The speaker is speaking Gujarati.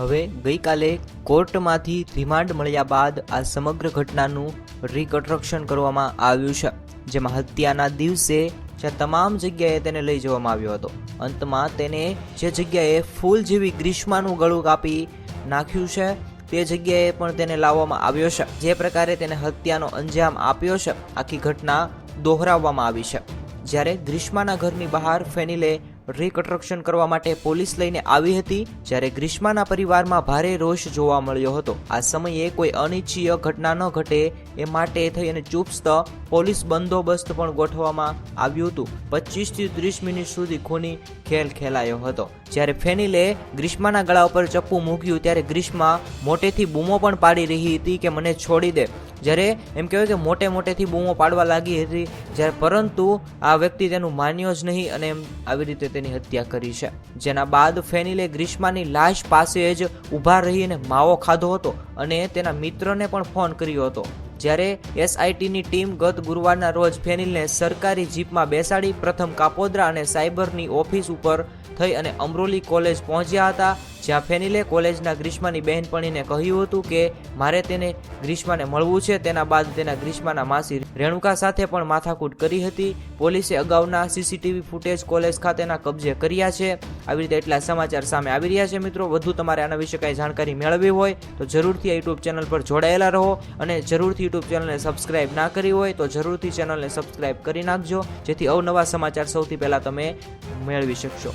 હવે ગઈકાલે કોર્ટમાંથી રિમાન્ડ મળ્યા બાદ આ સમગ્ર ઘટનાનું રિકન્સ્ટ્રક્શન કરવામાં આવ્યું છે, જેમાં હત્યાના દિવસે જ્યાં તમામ જગ્યાએ તેને લઈ જવામાં આવ્યો હતો. અંતમાં તેને જે જગ્યાએ ફૂલ જેવી ગ્રીષ્માનું ગળું કાપી નાખ્યું છે, તે જગ્યાએ પણ તેને લાવવામાં આવ્યો છે. જે પ્રકારે તેને હત્યાનો અંજામ આપ્યો છે, આખી ઘટના દોહરાવવામાં આવી છે. જ્યારે ગ્રીષ્માના ઘરની બહાર ફેનિલે રિકન્સ્ટ્રક્શન કરવા માટે પોલીસ લઈને આવી હતી, જ્યારે ગ્રીષ્માના પરિવારમાં ભારે રોષ જોવા મળ્યો હતો. આ સમયે કોઈ અનિચ્છીય ઘટના ન ઘટે એ માટે થઈ અને ચુપસ્ત પોલીસ બંદોબસ્ત પણ ગોઠવવામાં આવ્યું હતું. પચીસથી ત્રીસ મિનિટ સુધી ખૂની ખેલ ખેલાયો હતો. જ્યારે ફેનિલે ગ્રીષ્માના ગળા ઉપર ચપ્પુ મૂક્યું ત્યારે ગ્રીષ્મા મોટેથી બૂમો પણ પાડી રહી હતી કે મને છોડી દે. જ્યારે એમ કહેવાય કે મોટે મોટેથી બૂમો પાડવા લાગી હતી, જ્યારે પરંતુ આ વ્યક્તિ તેનું માન્યો જ નહીં અને એમ આવી રીતે તેની હત્યા કરી છે. જેના બાદ ફેનિલે ગ્રીષ્માની લાશ પાસે જ ઊભા રહીને માવો ખાધો હતો અને તેના મિત્રને પણ ફોન કર્યો હતો. જ્યારે એસઆઈટીની ટીમ ગત ગુરુવારના રોજ ફેનિલને સરકારી જીપમાં બેસાડી પ્રથમ કાપોદ્રા અને સાયબરની ઓફિસ ઉપર થઈ અને અમરોલી કોલેજ પહોંચ્યા હતા. જ્યાં ફેનિલે કોલેજના ગ્રીષ્માની બહેનપણીને કહ્યું હતું કે, મારે તેને ગ્રીષ્માને મળવું છે. તેના બાદ તેના ગ્રીષ્માના માસી રેણુકા સાથે પણ માથાકૂટ કરી હતી. પોલીસે અગાઉના સીસીટીવી ફૂટેજ કોલેજ ખાતેના કબજે કર્યા છે. આવી રીતે એટલા સમાચાર સામે આવી રહ્યા છે મિત્રો. વધુ તમારે આના વિશે કાંઈ જાણકારી મેળવવી હોય તો જરૂરથી યુટ્યુબ ચેનલ પર જોડાયેલા રહો અને જરૂરથી યુટ્યુબ ચેનલને સબસ્ક્રાઇબ ના કરી હોય તો જરૂરથી ચેનલને સબસ્ક્રાઇબ કરી નાખજો, જેથી અવનવા સમાચાર સૌથી પહેલાં તમે મેળવી શકશો.